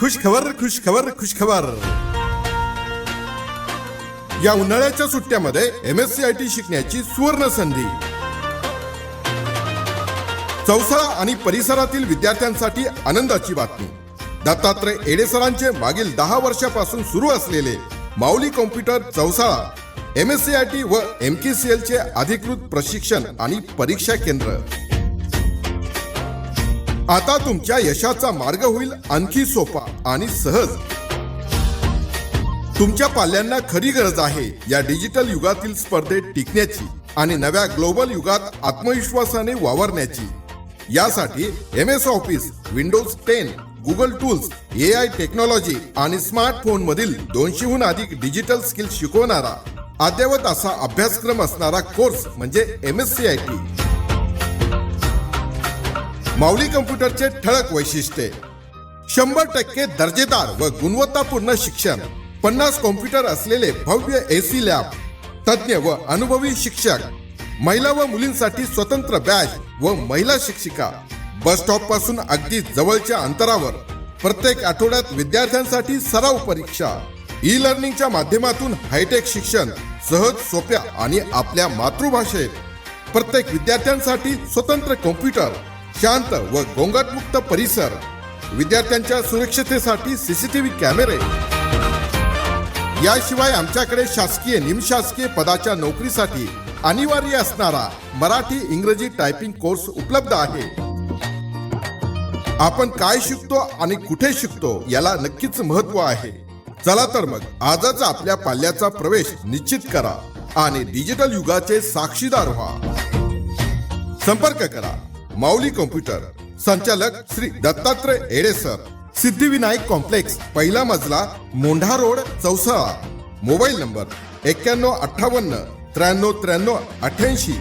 खुश खबर खुश खबर खुश खबर या उन्हाळ्याच्या सुट्ट्यामध्ये M S C I T शिकण्याची सुवर्ण संधी. चौसाळा आणि परिसरातील विद्यार्थ्यांसाठी आनंदाची बातमी. दत्तात्रय एडेसरांचे मागील दहा वर्षापासून सुरू असलेले Mauli computer Chausala M S C I T व एम के सी एलचे अधिकृत प्रशिक्षण आणि परीक्षा केंद्र. आता तुमच्या यशाचा मार्ग होईल आणखी सोपा आणि सहज. तुमच्या पाल्यांना खरी गरज आहे या डिजिटल युगातील स्पर्धेत टिकण्याची आणि नव्या ग्लोबल युगात आत्मविश्वासाने वावरण्याची. यासाठी M S office Windows ten Google tools A I technology आणि स्मार्टफोन मधील दोनशेहून अधिक डिजिटल स्किल शिकवणारा अद्ययावत असा अभ्यासक्रम असणारा कोर्स म्हणजे M S C I T. Mauli कम्प्युटरचे ठळक वैशिष्ट्ये. शंभर टक्के दर्जेदार व गुणवत्तापूर्ण शिक्षण पन्नास कॉम्प्युटर असलेले भव्य एसी लॅब तज्ज्ञ व अनुभवी शिक्षक महिला व मुलींसाठी स्वतंत्र बॅच व महिला शिक्षिका. बस स्टॉपपासून अगदी जवळच्या अंतरावर प्रत्येक आठवड्यात विद्यार्थ्यांसाठी सराव परीक्षा ई लर्निंगच्या माध्यमातून हायटेक शिक्षण सहज सोप्या आणि आपल्या मातृभाषेत. प्रत्येक विद्यार्थ्यांसाठी स्वतंत्र कॉम्प्युटर शांत व गोंगाटमुक्त परिसर. विद्यार्थ्यांच्या सुरक्षतेसाठी सीसीटीव्ही कॅमेरे. याशिवाय आमच्याकडे शासकीय निमशासकीय पदाच्या नोकरीसाठी अनिवार्य असणारा मराठी इंग्रजी टायपिंग कोर्स उपलब्ध आहे. आपण काय शिकतो आणि कुठे शिकतो याला नक्कीच महत्त्व आहे. चला तर मग आजच आपल्या पाल्याचा प्रवेश निश्चित करा आणि डिजिटल युगाचे साक्षीदार व्हा. संपर्क करा. माऊली कॉम्प्युटर. संचालक श्री दत्तात्रय एडेसर सिद्धिविनायक कॉम्प्लेक्स पहिला मजला Mondha road Chausala. Mobile number एक्क्याण्णव अठ्ठावन्न त्र्याण्णव त्र्याण्णव अठ्ठ्याऐंशी.